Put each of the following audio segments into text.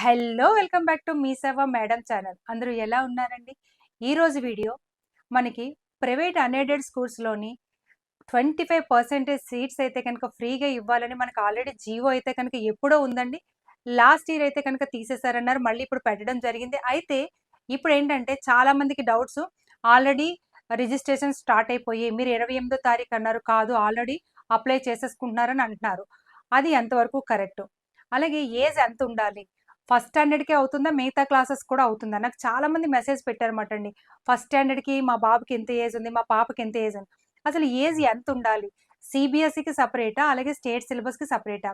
Hello welcome back to Mee Seva madam channel. అందరూ ఎలా ఉన్నారండి? ఈరోజు వీడియో మనకి ప్రైవేట్ అన్ఎయిడెడ్ స్కూల్స్లోని ట్వంటీ ఫైవ్ పర్సెంటేజ్ సీట్స్ అయితే కనుక ఫ్రీగా ఇవ్వాలని మనకు ఆల్రెడీ జీవో అయితే కనుక ఎప్పుడో ఉందండి. లాస్ట్ ఇయర్ అయితే కనుక తీసేశారన్నారు. మళ్ళీ ఇప్పుడు పెట్టడం జరిగింది. అయితే ఇప్పుడు ఏంటంటే చాలా మందికి డౌట్స్ ఆల్రెడీ రిజిస్ట్రేషన్ స్టార్ట్ అయిపోయి మీరు ఇరవై ఎనిమిదో తారీఖు అన్నారు. కాదు ఆల్రెడీ అప్లై చేసేసుకుంటున్నారని అంటున్నారు. అది ఎంతవరకు కరెక్ట్ అలాగే ఏజ్ ఎంత ఉండాలి? ఫస్ట్ స్టాండర్డ్కి అవుతుందా? మిగతా క్లాసెస్ కూడా అవుతుందా? నాకు చాలా మంది మెసేజ్ పెట్టారన్నమాట అండి. ఫస్ట్ స్టాండర్డ్కి మా బాబుకి ఎంత ఏజ్ ఉంది? మా పాపకి ఎంత ఏజ్ ఉంది? అసలు ఏజ్ ఎంత ఉండాలి సిబిఎస్ఈకి సపరేటా? అలాగే స్టేట్ సిలబస్కి సపరేటా?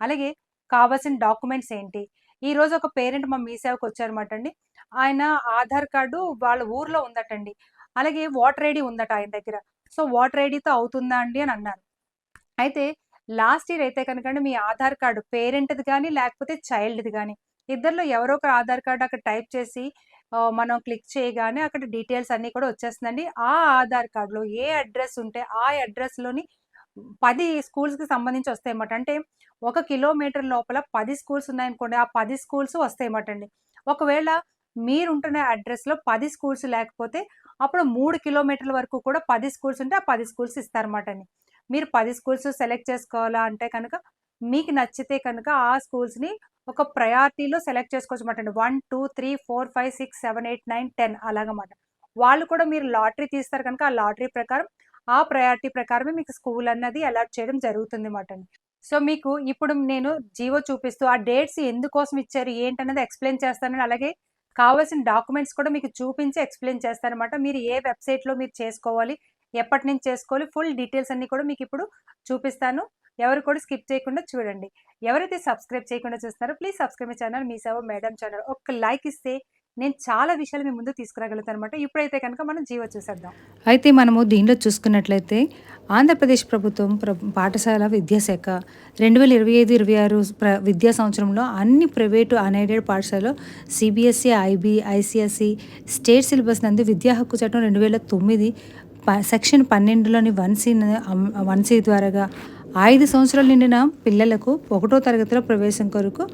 అలాగే కావాల్సిన డాక్యుమెంట్స్ ఏంటి? ఈ రోజు ఒక పేరెంట్ మా మీ సేవకు వచ్చారన్నమాట అండి. ఆయన ఆధార్ కార్డు వాళ్ళ ఊర్లో ఉందటండి. అలాగే వాటర్ ఐడి ఉందట ఆయన దగ్గర. సో వాటర్ ఐడితో అవుతుందా అండి అని అన్నారు. అయితే లాస్ట్ ఇయర్ అయితే కనుక మీ ఆధార్ కార్డు పేరెంట్ది కానీ లేకపోతే చైల్డ్ది కానీ ఇద్దరిలో ఎవరో ఒక ఆధార్ కార్డు అక్కడ టైప్ చేసి మనం క్లిక్ చేయగానే అక్కడ డీటెయిల్స్ అన్నీ కూడా వచ్చేస్తుందండి ఆ ఆధార్ కార్డులో ఏ అడ్రస్ ఉంటే ఆ అడ్రస్లోని పది స్కూల్స్కి సంబంధించి వస్తాయన్నమాట. అంటే ఒక కిలోమీటర్ లోపల పది స్కూల్స్ ఉన్నాయనుకోండి ఆ పది స్కూల్స్ వస్తాయన్నమాట అండి ఒకవేళ మీరుంటున్న అడ్రస్లో పది స్కూల్స్ లేకపోతే అప్పుడు మూడు కిలోమీటర్ల వరకు కూడా పది స్కూల్స్ ఉంటే ఆ పది స్కూల్స్ ఇస్తారన్నమాట అండి మీరు పది స్కూల్స్ సెలెక్ట్ చేసుకోవాలా అంటే కనుక మీకు నచ్చితే కనుక ఆ స్కూల్స్ని ఒక ప్రయారిటీలో సెలెక్ట్ చేసుకోవచ్చు అనమాట one two three four five six seven eight nine ten అలాగమాట వాళ్ళు కూడా మీరు లాటరీ తీస్తారు కనుక ఆ లాటరీ ప్రకారం ఆ ప్రయారిటీ ప్రకారమే మీకు స్కూల్ అన్నది అలాట్ చేయడం జరుగుతుంది అన్నమాట అండి సో మీకు ఇప్పుడు నేను జీవో చూపిస్తూ ఆ డేట్స్ ఎందుకోసం ఇచ్చారు ఏంటన్నది ఎక్స్ప్లెయిన్ చేస్తాను అలాగే కావాల్సిన డాక్యుమెంట్స్ కూడా మీకు చూపించి ఎక్స్ప్లెయిన్ చేస్తానమాట మీరు ఏ వెబ్సైట్లో మీరు చేసుకోవాలి ఎప్పటి నుంచి చేసుకోవాలి ఫుల్ డీటెయిల్స్ అన్నీ కూడా మీకు ఇప్పుడు చూపిస్తాను. ఎవరు కూడా స్కిప్ చేయకుండా చూడండి. ఎవరైతే సబ్స్క్రైబ్ చేయకుండా చూస్తున్నారో ప్లీజ్ సబ్స్క్రైబ్ ఛానల్ మీ సేవ మేడం ఛానల్ ఒక లైక్ ఇస్తే నేను చాలా విషయాలు మీ ముందు తీసుకురాగలుగుతాను అనమాట ఇప్పుడైతే కనుక మనం జీవ చూసేద్దాం. అయితే మనము దీనిలో చూసుకున్నట్లయితే ఆంధ్రప్రదేశ్ ప్రభుత్వం ప్ర పాఠశాల విద్యాశాఖ రెండు వేల ఇరవై ఐదు ఇరవై ఆరు ప్ర విద్యా సంవత్సరంలో అన్ని ప్రైవేటు అన్ఎయిడెడ్ పాఠశాలలో CBSE IB ICSE state syllabus నందు విద్యా హక్కు చట్టం రెండు వేల తొమ్మిది ప సెక్షన్ పన్నెండులోని వన్ సి వన్ సి ద్వారాగా ఐదు సంవత్సరాలు నిండిన పిల్లలకు ఒకటో తరగతిలో ప్రవేశం కొరకు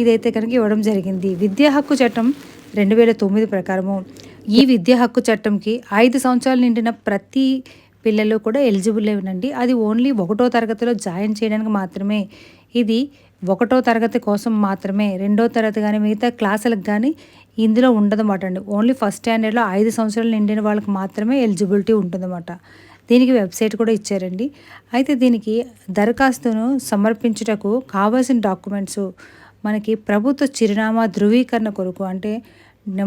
ఇదైతే కనుక ఇవ్వడం జరిగింది. విద్యా హక్కు చట్టం రెండు వేల తొమ్మిది ప్రకారము. ఈ విద్యా హక్కు చట్టంకి ఐదు సంవత్సరాలు నిండిన ప్రతి పిల్లలు కూడా ఎలిజిబుల్ ఏనండి అది ఓన్లీ ఒకటో తరగతిలో జాయిన్ చేయడానికి మాత్రమే. ఇది ఒకటో తరగతి కోసం మాత్రమే. రెండో తరగతి కానీ మిగతా క్లాసులకు కానీ ఇందులో ఉండదన్నమాట అండి. ఓన్లీ ఫస్ట్ స్టాండర్డ్లో ఐదు సంవత్సరాలు నిండిన వాళ్ళకి మాత్రమే ఎలిజిబిలిటీ ఉంటుందన్నమాట. దీనికి వెబ్సైట్ కూడా ఇచ్చారండి. అయితే దీనికి దరఖాస్తును సమర్పించుటకు కావాల్సిన డాక్యుమెంట్స్ మనకి ప్రభుత్వ చిరునామా ధృవీకరణ కొరకు అంటే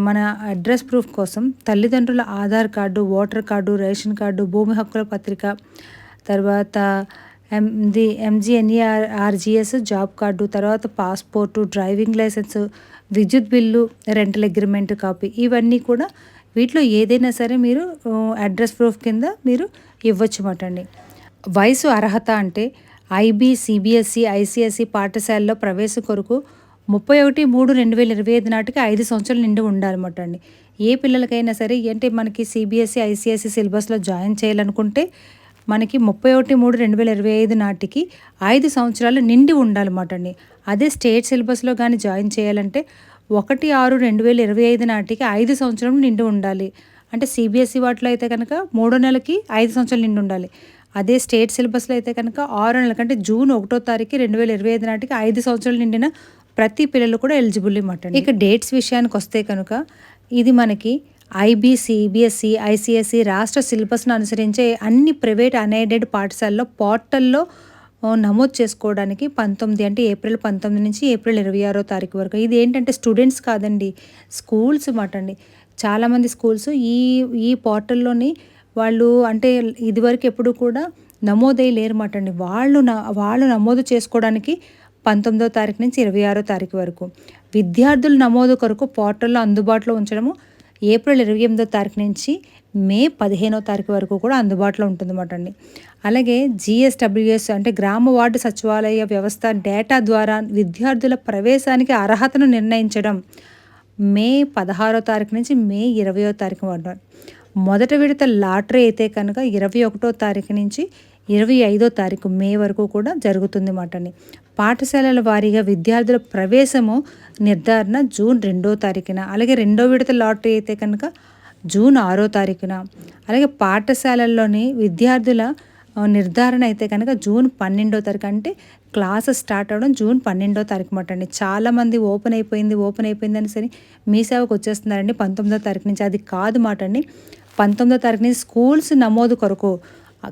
మన అడ్రస్ ప్రూఫ్ కోసం తల్లిదండ్రుల Aadhaar card voter card ration card భూమి హక్కుల పత్రిక తర్వాత ఎంది ఎంజిఎన్ఈఆర్ ఆర్జిఎస్ జాబ్ కార్డు తర్వాత పాస్పోర్టు డ్రైవింగ్ లైసెన్స్ విద్యుత్ బిల్లు రెంటల్ అగ్రిమెంట్ కాపీ ఇవన్నీ కూడా వీటిలో ఏదైనా సరే మీరు అడ్రస్ ప్రూఫ్ కింద మీరు ఇవ్వచ్చు అన్నమాట అండి వయసు అర్హత అంటే ఐబీ సిబిఎస్ఈ ఐసిఎస్ఈ పాఠశాలలో ప్రవేశం కొరకు ముప్పై ఒకటి మూడు రెండు వేల ఇరవై ఐదు నాటికి ఐదు సంవత్సరాలు నిండి ఉండాలన్నమాట అండి ఏ పిల్లలకైనా సరే అంటే మనకి సిబిఎస్ఈ ఐసిఎస్ఈ సిలబస్లో జాయిన్ చేయాలనుకుంటే మనకి ముప్పై ఒకటి మూడు రెండు వేల ఇరవై ఐదు నాటికి ఐదు సంవత్సరాలు నిండి ఉండాలన్నమాట అండి అదే స్టేట్ సిలబస్లో కానీ జాయిన్ చేయాలంటే ఒకటి ఆరు రెండు వేల ఇరవై ఐదు నాటికి ఐదు సంవత్సరం నిండి ఉండాలి. అంటే సిబిఎస్ఈ వాటిలో అయితే కనుక మూడో నెలకి ఐదు సంవత్సరాలు నిండి ఉండాలి. అదే స్టేట్ సిలబస్లో అయితే కనుక ఆరు నెలల కంటే జూన్ ఒకటో తారీఖు రెండు వేల ఇరవై ఐదు నాటికి ఐదు సంవత్సరాలు నిండిన ప్రతి పిల్లలు కూడా ఎలిజిబుల్ అనమాట ఇక డేట్స్ విషయానికి వస్తే కనుక ఇది మనకి ఐబీ సిబిఎస్ఈ ఐసిఎస్ఈ రాష్ట్ర సిలబస్ను అనుసరించే అన్ని ప్రైవేట్ అన్ఎయిడెడ్ పాఠశాలలో పోర్టల్లో నమోదు చేసుకోవడానికి పంతొమ్మిది అంటే ఏప్రిల్ పంతొమ్మిది నుంచి ఏప్రిల్ ఇరవై ఆరో తారీఖు వరకు. ఇది ఏంటంటే స్టూడెంట్స్ కాదండి స్కూల్స్ మాట అండి చాలామంది స్కూల్స్ ఈ ఈ పోర్టల్లోని వాళ్ళు అంటే ఇదివరకు ఎప్పుడు కూడా నమోదై లేరన్నమాట అండి వాళ్ళు న వాళ్ళు నమోదు చేసుకోవడానికి పంతొమ్మిదో తారీఖు నుంచి ఇరవై ఆరో తారీఖు వరకు. విద్యార్థుల నమోదు కొరకు పోర్టల్లో అందుబాటులో ఉంచడము ఏప్రిల్ ఇరవై ఎనిమిదో తారీఖు నుంచి మే పదిహేనో తారీఖు వరకు కూడా అందుబాటులో ఉంటుందన్నమాట అండి. అలాగే జిఎస్డబ్ల్యూఎస్ అంటే గ్రామ వార్డు సచివాలయ వ్యవస్థ డేటా ద్వారా విద్యార్థుల ప్రవేశానికి అర్హతను నిర్ణయించడం మే పదహారో తారీఖు నుంచి మే ఇరవయో తారీఖు వరకు. మొదటి విడత లాటరీ అయితే కనుక ఇరవై ఒకటో తారీఖు నుంచి ఇరవై ఐదో తారీఖు మే వరకు కూడా జరుగుతుంది అన్నమాట అండి. పాఠశాలల వారీగా విద్యార్థుల ప్రవేశము నిర్ధారణ జూన్ రెండో తారీఖున. అలాగే రెండో విడత లాటరీ అయితే కనుక జూన్ ఆరో తారీఖున. అలాగే పాఠశాలల్లోని విద్యార్థుల నిర్ధారణ అయితే కనుక జూన్ పన్నెండో తారీఖు అంటే క్లాసెస్ స్టార్ట్ అవ్వడం జూన్ పన్నెండో తారీఖు మాట అండి. చాలామంది ఓపెన్ అయిపోయింది ఓపెన్ అయిపోయింది అని సరే మీ సేవకు వచ్చేస్తున్నారండి పంతొమ్మిదో తారీఖు నుంచి. అది కాదు మాట అండి పంతొమ్మిదో తారీఖు నుంచి స్కూల్స్ నమోదు కొరకు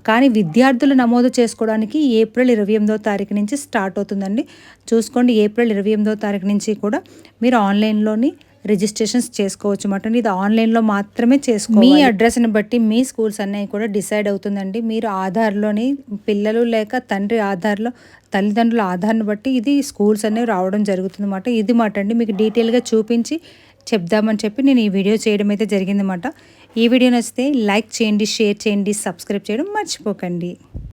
కానీ విద్యార్థులు నమోదు చేసుకోవడానికి ఏప్రిల్ ఇరవై ఎనిమిదో తారీఖు నుంచి స్టార్ట్ అవుతుందండి. చూసుకోండి ఏప్రిల్ ఇరవై ఎనిమిదో తారీఖు నుంచి కూడా మీరు ఆన్లైన్లోని రిజిస్ట్రేషన్స్ చేసుకోవచ్చు అన్నమాట ఇది ఆన్లైన్లో మాత్రమే చేసుకో మీ అడ్రస్ని బట్టి మీ స్కూల్స్ అన్నీ కూడా డిసైడ్ అవుతుందండి. మీరు ఆధార్లోని పిల్లలు లేక తండ్రి ఆధార్లో తల్లిదండ్రుల ఆధార్ని బట్టి ఇది స్కూల్స్ అనేవి రావడం జరుగుతుంది అన్నమాట ఇది మాట అండి. మీకు డీటెయిల్గా చూపించి చెప్దామని చెప్పి నేను ఈ వీడియో చేయడం అయితే జరిగిందన్నమాట ఈ వీడియో నచ్చితే లైక్ చేయండి షేర్ చేయండి సబ్స్క్రైబ్ చేయడం మర్చిపోకండి.